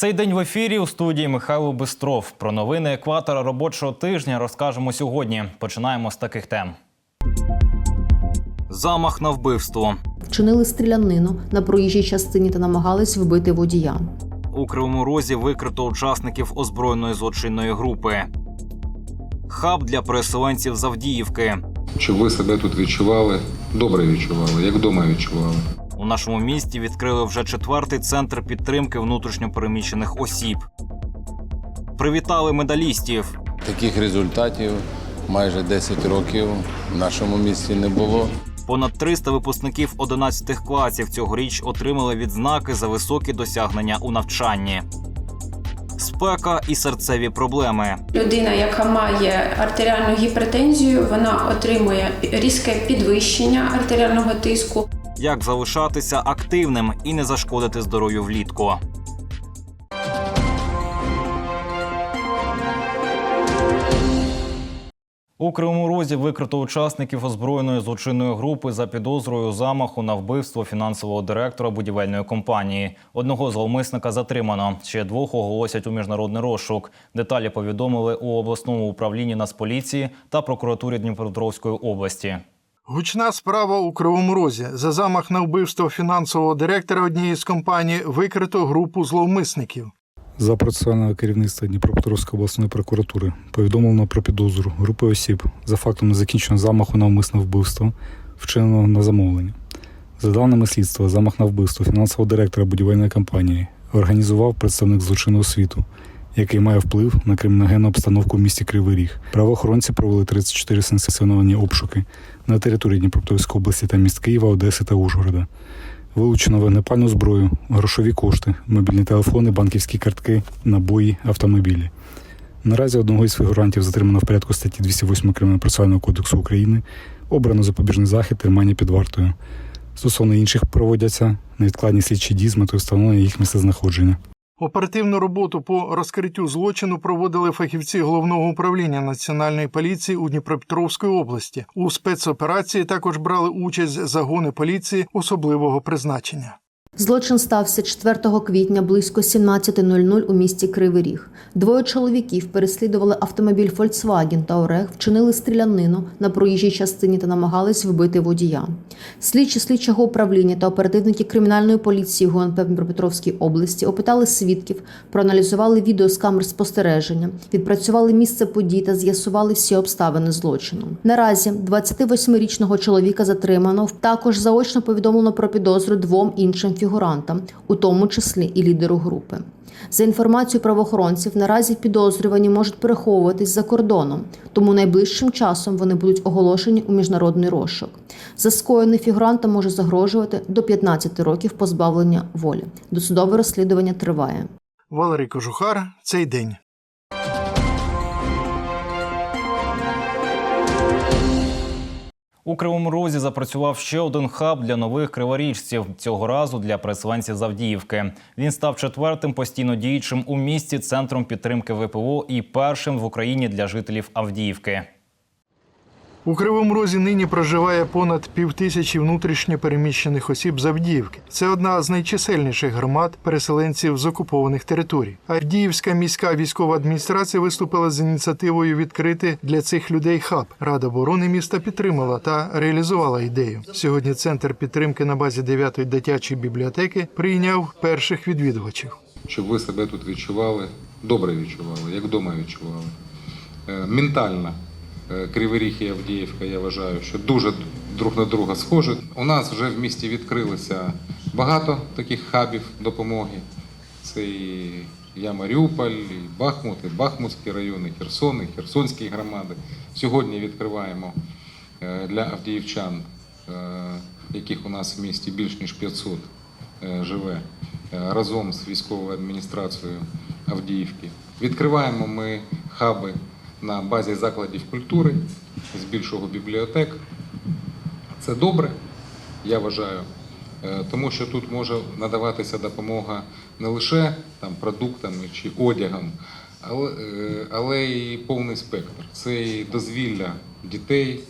Цей день в ефірі у студії Михайло Бистров. Про новини екватора робочого тижня розкажемо сьогодні. Починаємо з таких тем. Замах на вбивство. Вчинили стрілянину на проїжджій частині та намагались вбити водія. У Кривому Розі викрито учасників озброєної злочинної групи. Хаб для переселенців з Авдіївки. Щоб ви себе тут відчували, добре відчували, як вдома відчували. У нашому місті відкрили вже четвертий центр підтримки внутрішньопереміщених осіб. Привітали медалістів. Таких результатів майже 10 років в нашому місті не було. Понад 300 випускників 11 класів цьогоріч отримали відзнаки за високі досягнення у навчанні. Спека і серцеві проблеми. Людина, яка має артеріальну гіпертензію, вона отримує різке підвищення артеріального тиску. Як залишатися активним і не зашкодити здоров'ю влітку. У Кривому Розі викрито учасників озброєної злочинної групи за підозрою замаху на вбивство фінансового директора будівельної компанії. Одного зловмисника затримано. Ще двох оголосять у міжнародний розшук. Деталі повідомили у обласному управлінні Нацполіції та прокуратурі Дніпропетровської області. Гучна справа у Кривому Розі. За замах на вбивство фінансового директора однієї з компаній викрито групу зловмисників. За процесуального керівництва Дніпропетровської обласної прокуратури повідомлено про підозру групи осіб за фактом незакінченого замаху на умисне вбивство, вчиненого на замовлення. За даними слідства, замах на вбивство фінансового директора будівельної компанії організував представник злочинного світу, який має вплив на криміногенну обстановку в місті Кривий Ріг. Правоохоронці провели 34 санкціоновані обшуки на території Дніпропетровської області та міст Києва, Одеси та Ужгорода. Вилучено вогнепальну зброю, грошові кошти, мобільні телефони, банківські картки, набої, автомобілі. Наразі одного із фігурантів затримано в порядку статті 208 Кримінально-процесуального кодексу України, обрано запобіжний захід тримання під вартою. Стосовно інших проводяться невідкладні слідчі дії з метою встановлення їх місцезнаходження. Оперативну роботу по розкриттю злочину проводили фахівці головного управління національної поліції у Дніпропетровській області. У спецоперації також брали участь загони поліції особливого призначення. Злочин стався 4 квітня близько 17.00 у місті Кривий Ріг. Двоє чоловіків переслідували автомобіль Volkswagen та Орех, вчинили стрілянину на проїжджій частині та намагались вбити водія. Слідчі слідчого управління та оперативники кримінальної поліції ГУНП Дніпропетровській області опитали свідків, проаналізували відео з камер спостереження, відпрацювали місце подій та з'ясували всі обставини злочину. Наразі 28-річного чоловіка затримано. Також заочно повідомлено про підозру двом іншим фігурантам, у тому числі і лідеру групи. За інформацією правоохоронців, наразі підозрювані можуть переховуватись за кордоном, тому найближчим часом вони будуть оголошені у міжнародний розшук. За скоєне фігуранта може загрожувати до 15 років позбавлення волі. Досудове розслідування триває. Валерій Кожухар цей день. У Кривому Розі запрацював ще один хаб для нових криворіжців. Цього разу для переселенців з Авдіївки. Він став четвертим постійно діючим у місті центром підтримки ВПО і першим в Україні для жителів Авдіївки. У Кривому Розі нині проживає понад півтисячі внутрішньо переміщених осіб з Авдіївки. Це одна з найчисельніших громад переселенців з окупованих територій. Авдіївська міська військова адміністрація виступила з ініціативою відкрити для цих людей хаб. Рада оборони міста підтримала та реалізувала ідею. Сьогодні центр підтримки на базі 9-ї дитячої бібліотеки прийняв перших відвідувачів. Щоб ви себе тут відчували, добре відчували, як вдома відчували. Е, Ментально Кривий Ріг Авдіївка, я вважаю, що дуже друг на друга схожі. У нас вже в місті відкрилося багато таких хабів допомоги. Це і я Маріуполь, і Бахмут, і Бахмутський район, Херсон, і Херсонські громади. Сьогодні відкриваємо е, для авдіївчан, е, яких у нас в місті більш ніж 500 е, живе, е, разом з військовою адміністрацією Авдіївки. Відкриваємо ми хаби на базі закладів культури, збільшого бібліотек. Це добре, я вважаю, е, тому що тут може надаватися допомога не лише там, продуктами чи одягом, але, е, але і повний спектр. Це і дозвілля дітей,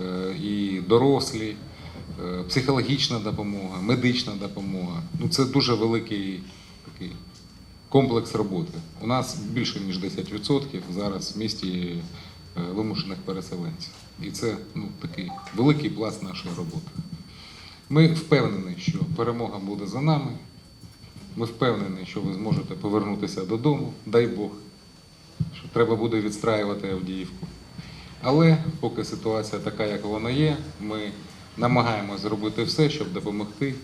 е, і дорослі, психологічна допомога, медична допомога. Ну, це дуже великий такий комплекс роботи. У нас більше ніж 10% зараз в місті е, вимушених переселенців. І це ну, такий великий пласт нашої роботи. Ми впевнені, що перемога буде за нами. Ми впевнені, що ви зможете повернутися додому, дай Бог, що треба буде відстраювати Авдіївку. Але поки ситуація така, як вона є, ми намагаємося зробити все, щоб допомогти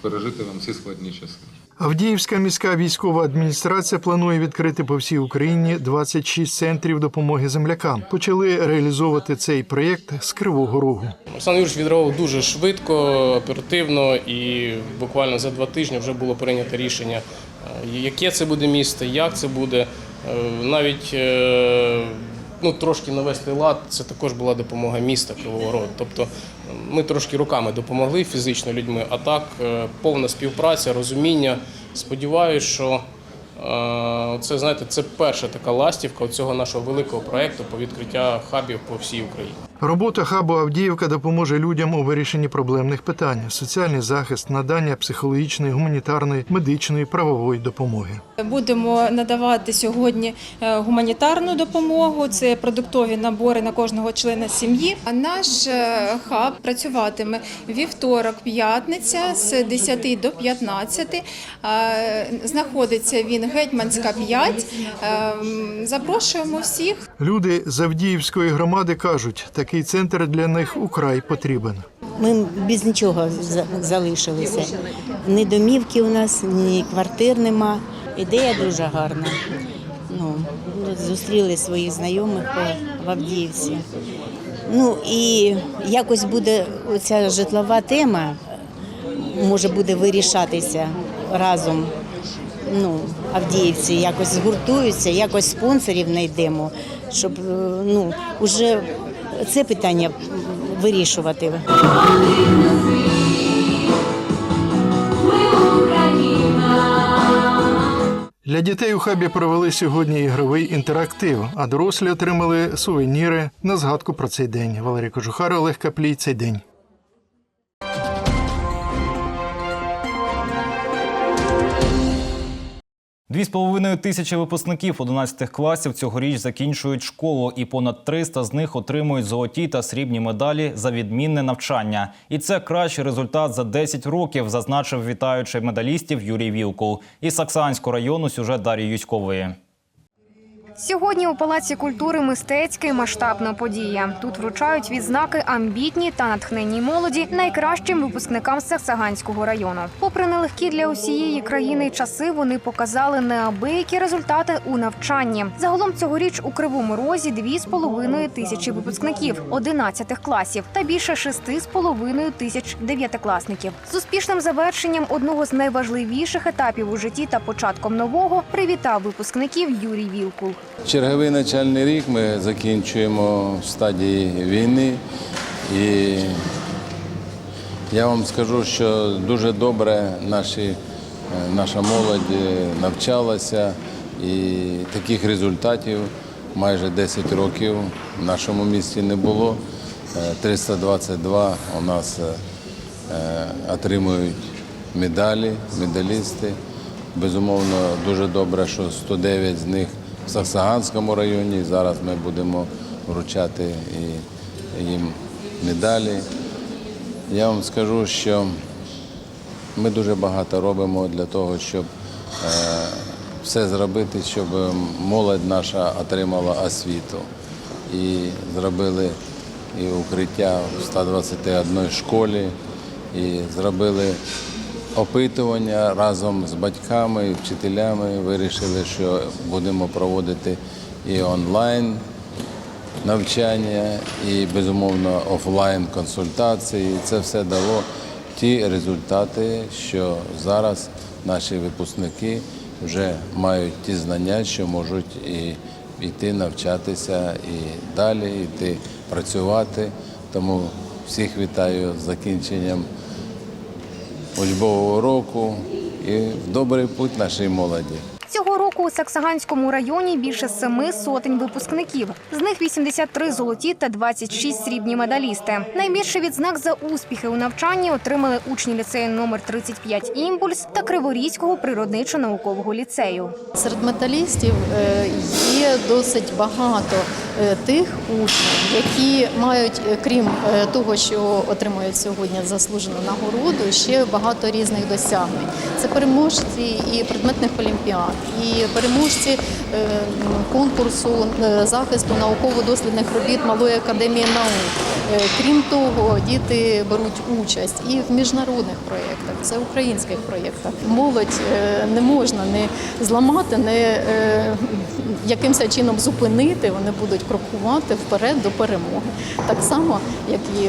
пережити вам ці складні часи. Авдіївська міська військова адміністрація планує відкрити по всій Україні 26 центрів допомоги землякам. Почали реалізовувати цей проєкт з Кривого Рогу. Олександр Юрійович відреагував дуже швидко, оперативно, і буквально за два тижні вже було прийнято рішення, е, яке це буде місто, як це буде. Е, Навіть е, ну, трошки навести лад, це також була допомога міста Кривого Рогу. Тобто ми трошки руками допомогли фізично людьми, а так е, повна співпраця, розуміння. Сподіваюся, що е, це знаєте, це перша така ластівка цього нашого великого проєкту по відкриття хабів по всій Україні. Робота хабу Авдіївка допоможе людям у вирішенні проблемних питань: соціальний захист, надання психологічної, гуманітарної, медичної, правової допомоги. Будемо надавати сьогодні е, гуманітарну допомогу. Це продуктові набори на кожного члена сім'ї. А наш е, хаб працюватиме вівторок, п'ятниця з 10 до 15. Е, Знаходиться він Гетьманська 5. Е, Запрошуємо всіх. Люди з Авдіївської громади кажуть, такий центр для них украй потрібен. Ми без нічого за- залишилися. Ні домівки у нас, ні квартир нема. Ідея дуже гарна. Ну, зустріли своїх знайомих в Авдіївці. Ну і якось буде ця житлова тема, може буде вирішатися разом. Ну, Авдіївці якось згуртуються, якось спонсорів знайдемо, щоб е, ну, уже це питання вирішувати. Для дітей у хабі провели сьогодні ігровий інтерактив, а дорослі отримали сувеніри на згадку про цей день. Валерій Кожухар, Олег Каплій. Цей день. Дві з половиною тисячі випускників 11 класів цьогоріч закінчують школу, і понад 300 з них отримують золоті та срібні медалі за відмінне навчання. І це кращий результат за 10 років, зазначив вітаючий медалістів Юрій Вілкул. Із Саксанського району сюжет Дар'ї Юськової. Сьогодні у Палаці культури мистецька масштабна подія. Тут вручають відзнаки амбітній та натхненній молоді найкращим випускникам Саксаганського району. Попри нелегкі для усієї країни часи, вони показали неабиякі результати у навчанні. Загалом цьогоріч у Кривому Розі дві з половиною тисячі випускників 11 класів та більше шести з половиною тисяч дев'ятикласників. З успішним завершенням одного з найважливіших етапів у житті та початком нового привітав випускників Юрій Вілкул. Черговий начальний рік ми закінчуємо в стадії війни. І я вам скажу, що дуже добре наші, е, наша молодь е, навчалася і таких результатів майже 10 років в нашому місті не було. Е, 322 у нас е, е, отримують медалі, медалісти. Безумовно, дуже добре, що 109 з них в Саксаганському районі. Зараз ми будемо вручати їм медалі. Я вам скажу, що ми дуже багато робимо для того, щоб е, все зробити, щоб молодь наша отримала освіту. І зробили і укриття в 121 школі, і зробили опитування разом з батьками вчителями. Вирішили, що будемо проводити і онлайн навчання, і безумовно офлайн консультації. Це все дало ті результати, що зараз наші випускники вже мають ті знання, що можуть і йти навчатися і далі, йти працювати. Тому всіх вітаю з закінченням учбового року і в добрий путь нашій молоді. Цього року у Саксаганському районі більше семи сотень випускників. З них 83 золоті та 26 срібні медалісти. Найбільше відзнак за успіхи у навчанні отримали учні ліцею номер 35 «Імпульс» та Криворізького природничо-наукового ліцею. Серед металістів е, є досить багато е, тих учнів, які мають, е, крім того, що отримують сьогодні заслужену нагороду, ще багато різних досягнень. Це переможці і предметних олімпіад, і переможці е, конкурсу е, захисту науково-дослідних робіт Малої академії наук. Е, Крім того, діти беруть участь і в міжнародних проєктах, всеукраїнських проєктах. Молодь не можна не зламати, не якимось чином зупинити. Вони будуть крокувати вперед до перемоги. Так само, як і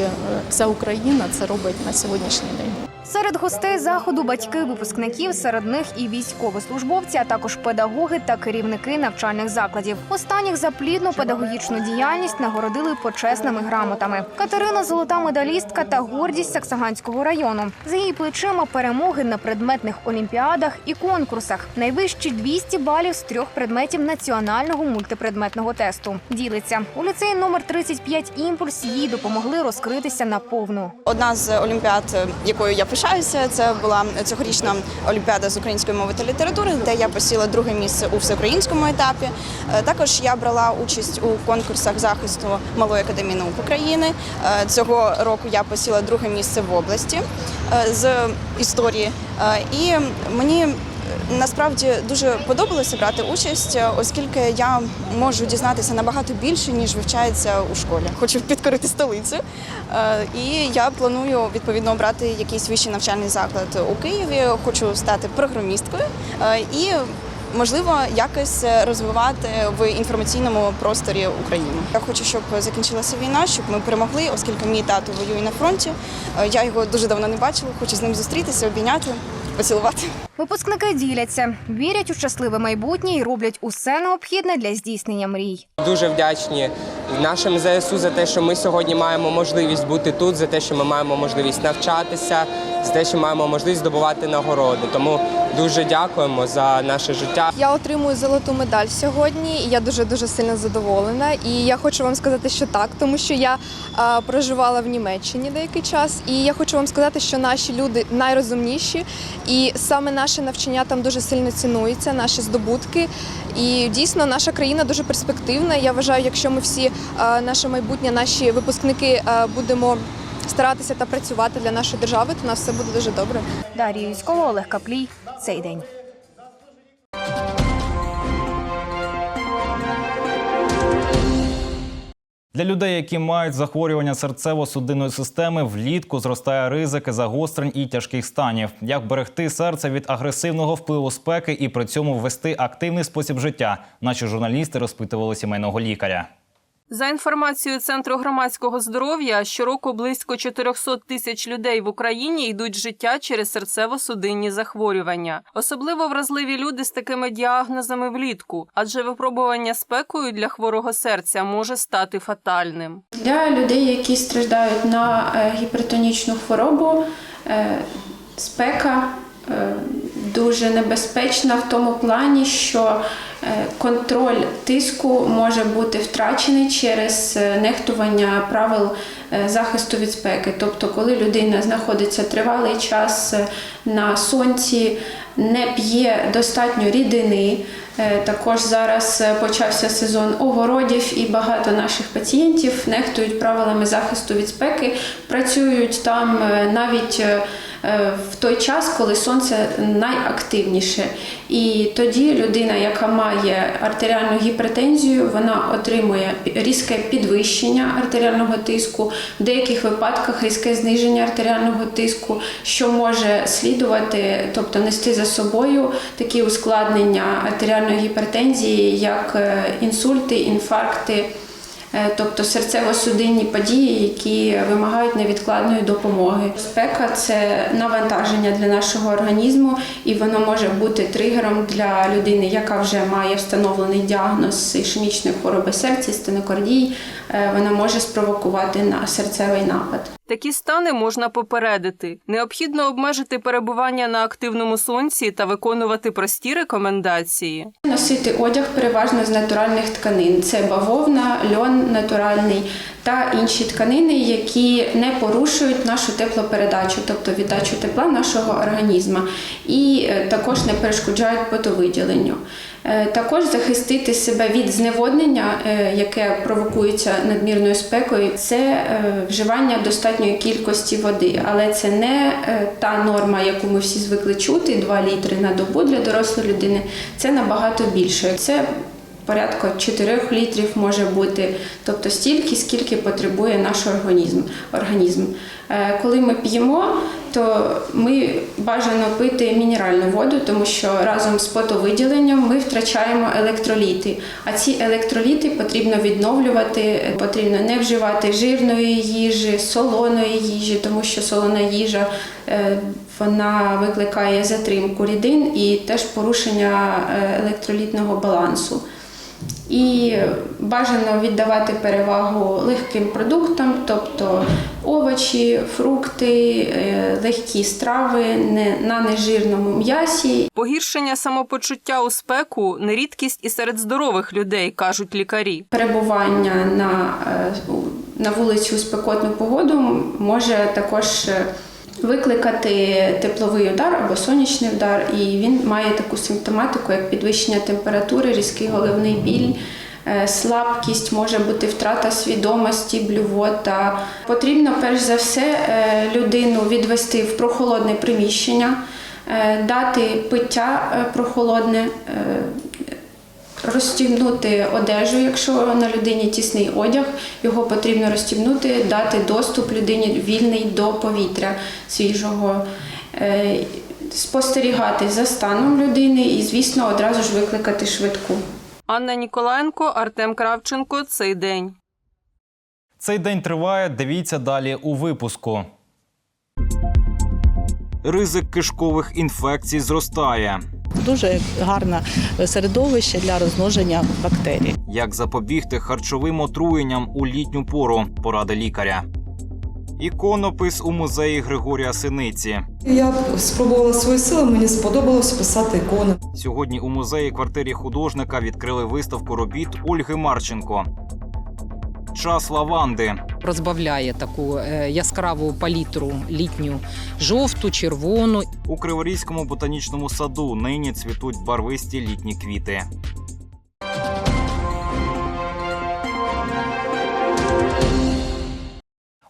вся Україна це робить на сьогоднішній день. Серед гостей заходу батьки випускників, серед них і військовослужбовці, а також педагоги та керівники навчальних закладів. Останніх за плідну педагогічну діяльність нагородили почесними грамотами. Катерина золота медалістка та гордість Саксаганського району. За її плечима перемоги на предметних олімпіадах і конкурсах. Найвищі 200 балів з трьох предметів національного мультипредметного тесту. Ділиться у ліцеї номер 35 імпульс. Їй допомогли розкритися наповну. Одна з олімпіад, якою я пишаюся, це була цьогорічна олімпіада з української мови та літератури, де я посіла друге місце у всеукраїнському етапі. Е, Також я брала участь у конкурсах захисту Малої академії наук України. Е, Цього року я посіла друге місце в області е, з історії. І мені Насправді дуже подобалося брати участь, оскільки я можу дізнатися набагато більше, ніж вивчається у школі. Хочу підкорити столицю, е, і я планую відповідно обрати якийсь вищий навчальний заклад у Києві. Хочу стати програмісткою е, і. Можливо, якось розвивати в інформаційному просторі Україну. Я хочу, щоб закінчилася війна, щоб ми перемогли, оскільки мій тато воює на фронті. Е, Я його дуже давно не бачила. Хочу з ним зустрітися, обійняти, поцілувати. Випускники діляться, вірять у щасливе майбутнє і роблять усе необхідне для здійснення мрій. Дуже вдячні нашим ЗСУ за те, що ми сьогодні маємо можливість бути тут, за те, що ми маємо можливість навчатися, за те, що маємо можливість здобувати нагороди. Тому дуже дякуємо за наше життя. Я отримую золоту медаль сьогодні, і я дуже дуже сильно задоволена. І я хочу вам сказати, що так, тому що я а, проживала в Німеччині деякий час, і я хочу вам сказати, що наші люди найрозумніші, і саме наше навчання там дуже сильно цінується, наші здобутки. І дійсно наша країна дуже перспективна. Я вважаю, якщо ми всі наше майбутнє, наші випускники будемо старатися та працювати для нашої держави, то у нас все буде дуже добре. Дар'я Юськова, Олег Каплій. Цей день. Для людей, які мають захворювання серцево-судинної системи, влітку зростає ризики загострень і тяжких станів. Як берегти серце від агресивного впливу спеки і при цьому ввести активний спосіб життя? Наші журналісти розпитували сімейного лікаря. За інформацією Центру громадського здоров'я, щороку близько 400 тисяч людей в Україні йдуть життя через серцево-судинні захворювання. Особливо вразливі люди з такими діагнозами влітку, адже випробування спекою для хворого серця може стати фатальним. Для людей, які страждають на е, гіпертонічну хворобу, е, спека е, дуже небезпечна в тому плані, що е, контроль тиску може бути втрачений через е, нехтування правил е, захисту від спеки. Тобто, коли людина знаходиться тривалий час на сонці, не п'є достатньо рідини. Також зараз почався сезон огородів, і багато наших пацієнтів нехтують правилами захисту від спеки, працюють там навіть в той час, коли сонце найактивніше. І тоді людина, яка має артеріальну гіпертензію, вона отримує різке підвищення артеріального тиску, в деяких випадках різке зниження артеріального тиску, що може слідувати, тобто нести за собою такі ускладнення артеріальної гіпертензії, як е, інсульти, інфаркти. Е, тобто серцево-судинні події, які вимагають невідкладної допомоги. Спека це навантаження для нашого організму, і воно може бути тригером для людини, яка вже має встановлений діагноз ішемічної хвороби серця, стенокардії. Е, Вона може спровокувати на серцевий напад. Такі стани можна попередити. Необхідно обмежити перебування на активному сонці та виконувати прості рекомендації. Носити одяг переважно з натуральних тканин: це бавовна, льон натуральний та інші тканини, які не порушують нашу теплопередачу, тобто віддачу тепла нашого організму, і е, також не перешкоджають потовиділенню. Е, Також захистити себе від зневоднення, е, яке провокується надмірною спекою, це вживання достатньої кількості води, але це не та норма, яку ми всі звикли чути 2 літри на добу для дорослої людини. Це набагато більше. Це порядка 4 літрів може бути, тобто стільки, скільки потребує наш організм. організм. Е, Коли ми п'ємо, то ми бажано пити мінеральну воду, тому що разом з потовиділенням ми втрачаємо електроліти. А ці електроліти потрібно відновлювати, потрібно не вживати жирної їжі, солоної їжі, тому що солона їжа е, вона викликає затримку рідин і теж порушення е, електролітного балансу. І бажано віддавати перевагу легким продуктам, тобто овочі, фрукти, е, легкі страви не- на нежирному м'ясі. Погіршення самопочуття у спеку не рідкість і серед здорових людей, кажуть лікарі. Перебування на, е, на вулиці у спекотну погоду може також е, викликати тепловий удар або сонячний удар, і він має таку симптоматику, як підвищення температури, різкий головний біль. е, Слабкість може бути втрата свідомості, блювота. Потрібно перш за все е, людину відвести в прохолодне приміщення, е, дати пиття прохолодне, розстібнути одежу, якщо на людині тісний одяг, його потрібно розстібнути, дати доступ людині вільний до повітря свіжого, е, спостерігати за станом людини і, звісно, одразу ж викликати швидку. Анна Ніколаєнко, Артем Кравченко. Цей день. Цей день триває. Дивіться далі у випуску. Ризик кишкових інфекцій зростає. Дуже гарне середовище для розмноження бактерій. Як запобігти харчовим отруєнням у літню пору? Поради лікаря. Іконопис у музеї Григорія Синиці. Я спробувала свої сили, мені сподобалось писати ікони. Сьогодні у музеї квартирі художника відкрили виставку робіт Ольги Марченко. Час лаванди. розбавляє таку е, яскраву палітру літню, жовту, червону. У Криворізькому ботанічному саду нині цвітуть барвисті літні квіти.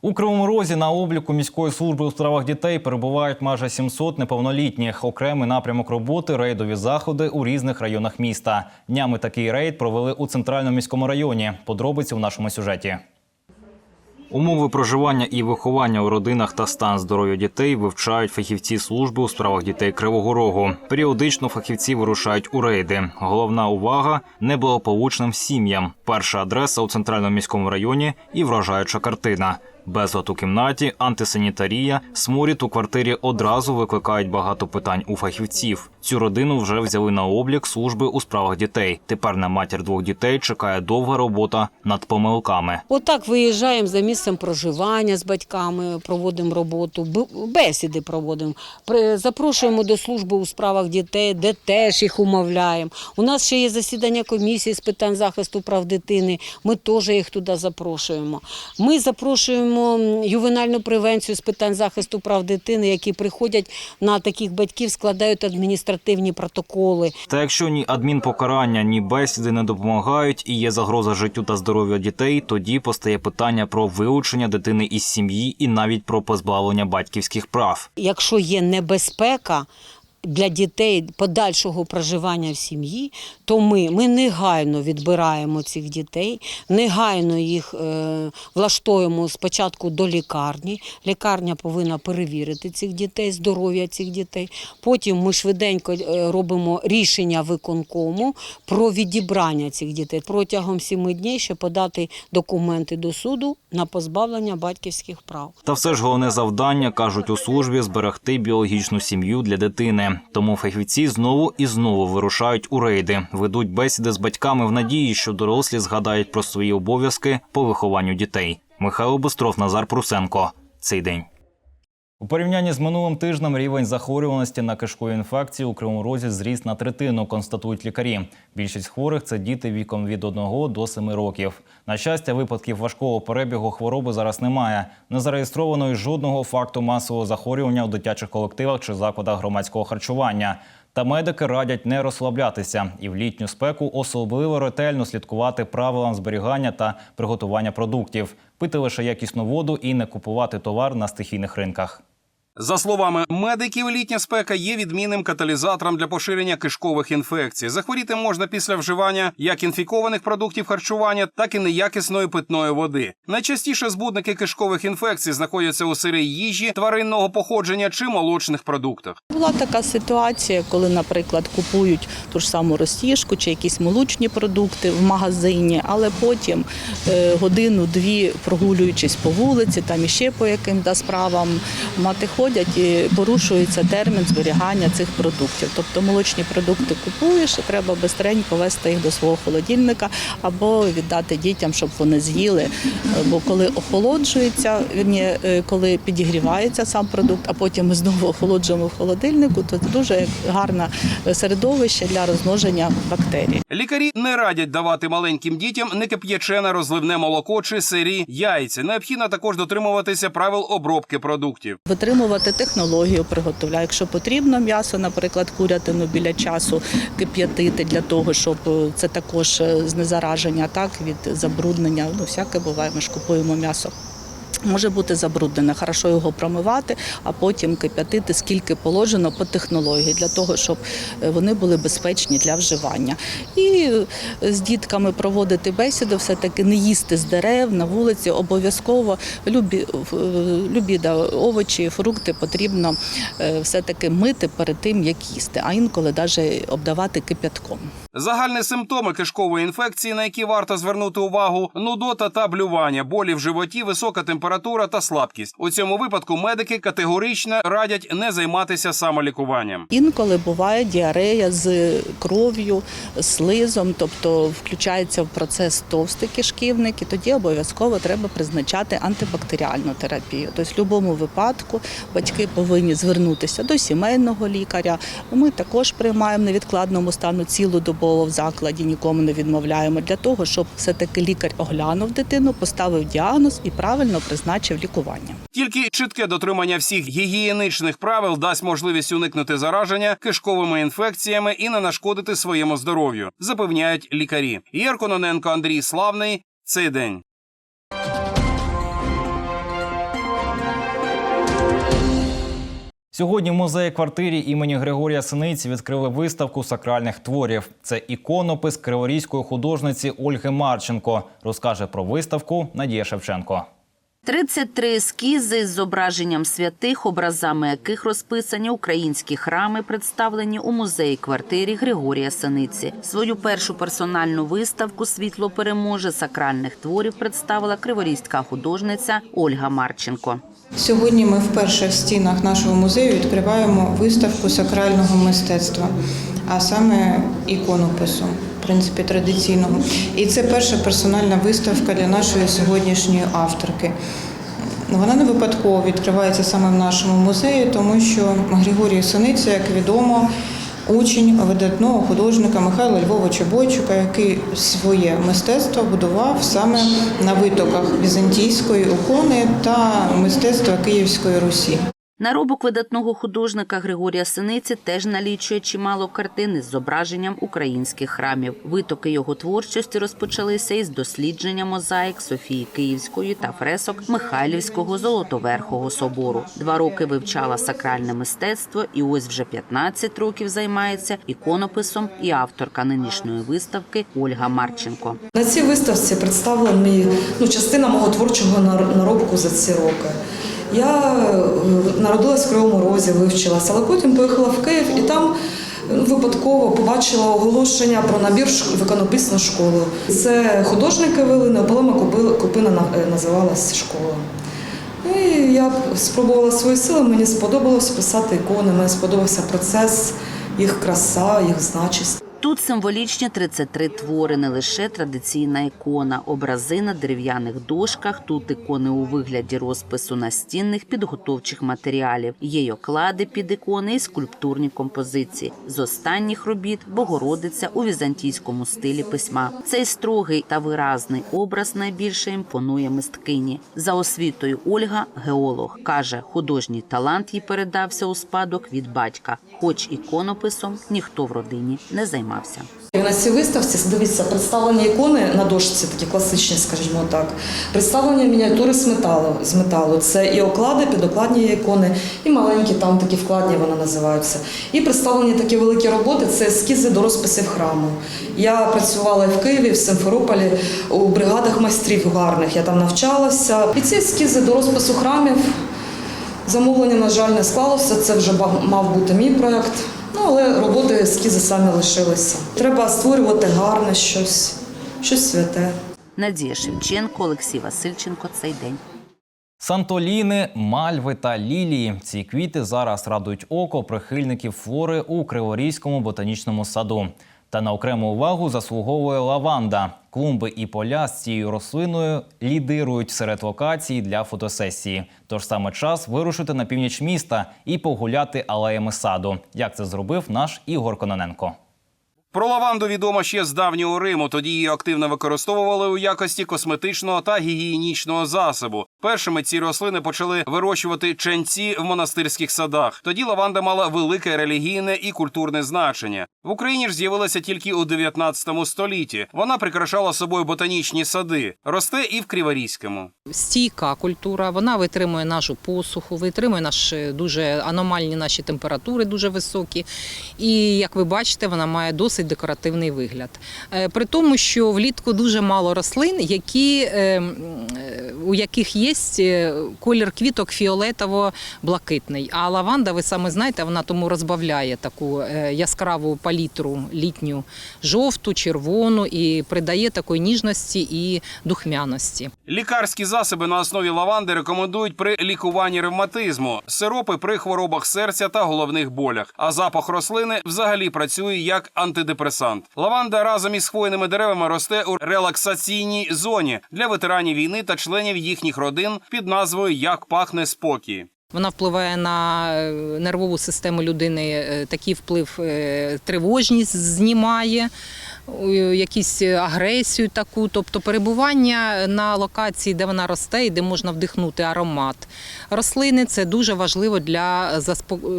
У Кривому Розі на обліку міської служби у справах дітей перебувають майже 700 неповнолітніх. Окремий напрямок роботи рейдові заходи у різних районах міста. Днями такий рейд провели у центральному міському районі. Подробиці в нашому сюжеті. Умови проживання і виховання у родинах та стан здоров'я дітей вивчають фахівці служби у справах дітей Кривого Рогу. Періодично фахівці вирушають у рейди. Головна увага неблагополучним сім'ям. Перша адреса у центральному міському районі і вражаюча картина. Безлад у кімнаті, антисанітарія, сморід у квартирі одразу викликають багато питань у фахівців. Цю родину вже взяли на облік служби у справах дітей. Тепер на матір двох дітей чекає довга робота над помилками. Отак виїжджаємо за місцем проживання з батьками, проводимо роботу, бесіди проводимо. Запрошуємо до служби у справах дітей, де теж їх умовляємо. У нас ще є засідання комісії з питань захисту прав дитини. Ми теж їх туди запрошуємо. Ми запрошуємо м, ювенальну превенцію з питань захисту прав дитини, які приходять на таких батьків, складають адміністративні протоколи. Та якщо ні адмінпокарання, ні бесіди не допомагають і є загроза життю та здоров'ю дітей, тоді постає питання про вилучення дитини із сім'ї і навіть про позбавлення батьківських прав. Якщо є небезпека, для дітей подальшого проживання в сім'ї, то ми, ми негайно відбираємо цих дітей, негайно їх е, влаштуємо спочатку до лікарні. Лікарня повинна перевірити цих дітей, здоров'я цих дітей. Потім ми швиденько е, робимо рішення виконкому про відібрання цих дітей протягом сіми днів, щоб подати документи до суду на позбавлення батьківських прав. Та все ж головне завдання кажуть у службі зберегти біологічну сім'ю для дитини. Тому фахівці знову і знову вирушають у рейди, ведуть бесіди з батьками в надії, що дорослі згадають про свої обов'язки по вихованню дітей. Михайло Бостров, Назар Прусенко. Цей день. У порівнянні з минулим тижнем рівень захворюваності на кишкові інфекції у Кривому Розі зріс на третину, констатують лікарі. Більшість хворих це діти віком від 1 до 7 років. На щастя, випадків важкого перебігу хвороби зараз немає. Не зареєстровано й жодного факту масового захворювання у дитячих колективах чи закладах громадського харчування. Та медики радять не розслаблятися і в літню спеку особливо ретельно слідкувати правилам зберігання та приготування продуктів, пити лише якісну воду і не купувати товар на стихійних ринках. За словами медиків, літня спека є відмінним каталізатором для поширення кишкових інфекцій. Захворіти можна після вживання як інфікованих продуктів харчування, так і неякісної питної води. Найчастіше збудники кишкових інфекцій знаходяться у сирій їжі, тваринного походження чи молочних продуктах. Була така ситуація, коли, наприклад, купують ту ж саму розтіжку чи якісь молочні продукти в магазині, але потім е, годину-дві прогулюючись по вулиці, там іще по яким да, справам мати ходять і порушується термін зберігання цих продуктів. Тобто молочні продукти купуєш, і треба бистренько вести їх до свого холодильника або віддати дітям, щоб вони з'їли. Бо коли охолоджується, вірні, е, коли підігрівається сам продукт, а потім ми знову охолоджуємо в холодильнику, то це дуже гарне середовище для розмноження бактерій. Лікарі не радять давати маленьким дітям некип'ячене розливне молоко чи сирі яйця. Необхідно також дотримуватися правил обробки продуктів. Витримувати технологію приготовлення. Якщо потрібно м'ясо, наприклад, курятину біля часу кип'ятити для того, щоб е, це також е, знезараження так від забруднення. Ну всяке буває. Ми ж купуємо м'ясо. Може бути забруднене, хорошо його промивати, а потім кип'ятити скільки положено по технології для того, щоб е, вони були безпечні для вживання. І е, з дітками проводити бесіду, все таки не їсти з дерев на вулиці. Обов'язково любі, е, любі да, овочі, фрукти потрібно все таки мити перед тим, як їсти, а інколи навіть обдавати кип'ятком. Загальні симптоми кишкової інфекції, на які варто звернути увагу: нудота та блювання, болі в животі, висока температура та слабкість. У цьому випадку медики категорично радять не займатися самолікуванням. Інколи буває діарея з кров'ю, слизом, тобто включається в процес товстий кишківник, і тоді обов'язково треба призначати антибактеріальну терапію. Тобто, в будь-якому випадку батьки повинні звернутися до сімейного лікаря. Ми також приймаємо невідкладному стану цілодобово в закладі, нікому не відмовляємо для того, щоб все-таки лікар оглянув дитину, поставив діагноз і правильно призначив лікування. Тільки чітке дотримання всіх гігієнічних правил дасть можливість уникнути зараження кишковими інфекціями і не нашкодити своєму здоров'ю, запевняють лікарі. Єр Кононенко, Андрій Славний. Цей день. Сьогодні в музеї квартирі імені Григорія Синиці відкрили виставку сакральних творів. Це іконопис криворізької художниці Ольги Марченко. Розкаже про виставку Надія Шевченко. 33 ескізи з зображенням святих, образами яких розписані українські храми, представлені у музеї квартирі Григорія Синиці. Свою першу персональну виставку Світло переможе сакральних творів представила криворізька художниця Ольга Марченко. Сьогодні ми вперше в стінах нашого музею відкриваємо виставку сакрального мистецтва, а саме іконопису, принципі, традиційного. І це перша персональна виставка для нашої сьогоднішньої авторки. Вона не випадково відкривається саме в нашому музеї, тому що Григорій Синиця, як відомо, учень видатного художника Михайла Львовича Бойчука, який своє мистецтво будував саме на витоках візантійської ікони та мистецтва Київської Русі. Наробок видатного художника Григорія Синиці теж налічує чимало картин із зображенням українських храмів. Витоки його творчості розпочалися із дослідження мозаїк Софії Київської та фресок Михайлівського Золотоверхого собору. Два роки вивчала сакральне мистецтво, і ось вже 15 років займається іконописом і авторка нинішньої виставки Ольга Марченко. На цій виставці представлені ну, частина мого творчого нар- наробку за ці роки. Я е, народилась в Кривому Розі, вивчилася, але потім поїхала в Київ і там ну, випадково побачила оголошення про набір в школу. Це художники вели, Неополема Купи- Купина е, називалась школа. Ну і я спробувала свої сили, мені сподобалось писати ікони, мені сподобався процес, їх краса, їх значість. Тут символічні 33 твори, не лише традиційна ікона, образи на дерев'яних дошках. Тут ікони у вигляді розпису настінних підготовчих матеріалів. Є й оклади під ікони і скульптурні композиції. З останніх робіт Богородиця у візантійському стилі письма. Цей строгий та виразний образ найбільше імпонує мисткині. За освітою Ольга геолог каже, художній талант їй передався у спадок від батька, хоч іконописом ніхто в родині не займався. І на цій виставці дивіться представлені ікони на дошці, такі класичні, скажімо так. Представлені мініатюри з металу. З металу. Це і оклади, підокладні ікони, і маленькі там такі вкладні вони називаються. І представлені такі великі роботи це ескізи до розписів храму. Я працювала в Києві, в Симферополі у бригадах майстрів гарних. Я там навчалася. І ці ескізи до розпису храмів. Замовлення, на жаль, не склалося. Це вже мав бути мій проєкт. Ну, але роботи ескізи самі лишилися. Треба створювати гарне щось, щось святе. Надія Шевченко, Олексій Васильченко. Цей день. Сантоліни, мальви та лілії. Ці квіти зараз радують око прихильників флори у Криворізькому ботанічному саду. Та на окрему увагу заслуговує лаванда. Клумби і поля з цією рослиною лідирують серед локацій для фотосесії. Тож саме час вирушити на північ міста і погуляти алеями саду. Як це зробив наш Ігор Кононенко. Про лаванду відомо ще з давнього Риму. Тоді її активно використовували у якості косметичного та гігієнічного засобу. Першими ці рослини почали вирощувати ченці в монастирських садах. Тоді лаванда мала велике релігійне і культурне значення. В Україні ж з'явилася тільки у 19 столітті. Вона прикрашала собою ботанічні сади. Росте і в Криворізькому. стійка культура. Вона витримує нашу посуху, витримує наші дуже аномальні наші температури, дуже високі. І як ви бачите, вона має досить декоративний вигляд. Е, При тому, що влітку дуже мало рослин, які, е, е, у яких є е, колір квіток фіолетово-блакитний. А лаванда, ви саме знаєте, вона тому розбавляє таку е, яскраву палітру літню, жовту, червону і придає такої ніжності і духмяності. Лікарські засоби на основі лаванди рекомендують при лікуванні ревматизму, сиропи при хворобах серця та головних болях. А запах рослини взагалі працює як антидепресант. Лаванда разом із хвойними деревами росте у релаксаційній зоні для ветеранів війни та членів їхніх родин під назвою Як пахне спокій. Вона впливає на е, нервову систему людини, е, такий вплив е, тривожність знімає, якісь агресію таку, тобто перебування на локації, де вона росте і де можна вдихнути аромат. Рослини це дуже важливо для,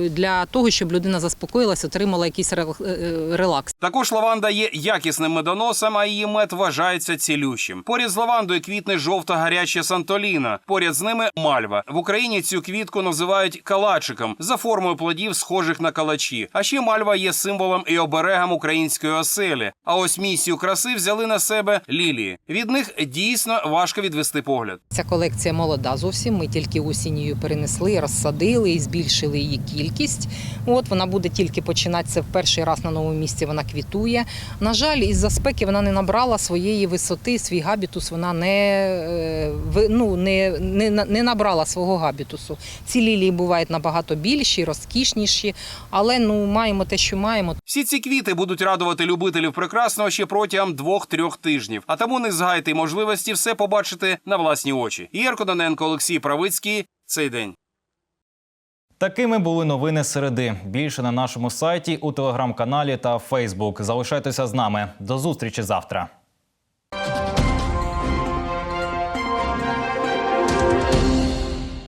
для того, щоб людина заспокоїлась, отримала якийсь рел- е, релакс. Також лаванда є якісним медоносом, а її мед вважається цілющим. Поряд з лавандою квітне жовта гаряча сантоліна. Поряд з ними мальва. В Україні цю квітку називають калачиком за формою плодів, схожих на калачі. А ще мальва є символом і оберегом української оселі. А ось місію краси взяли на себе лілії. Від них дійсно важко відвести погляд. Ця колекція молода зовсім. Ми тільки осінню її перенесли, розсадили і збільшили її кількість. От вона буде тільки починатися в перший раз на новому місці. Вона квітує. На жаль, із-за спеки вона не набрала своєї висоти, свій габітус. Вона не, е, ну, не, не, не набрала свого габітусу. Ці лілії бувають набагато більші, розкішніші, але ну маємо те, що маємо. Всі ці квіти будуть радувати любителів прекрасного ще протягом двох-трьох тижнів. А тому не згайте можливості все побачити на власні очі. Ірко Доненко, Олексій Правицький. Цей день. Такими були новини середи. Більше на нашому сайті, у телеграм-каналі та Фейсбук. Залишайтеся з нами. До зустрічі завтра.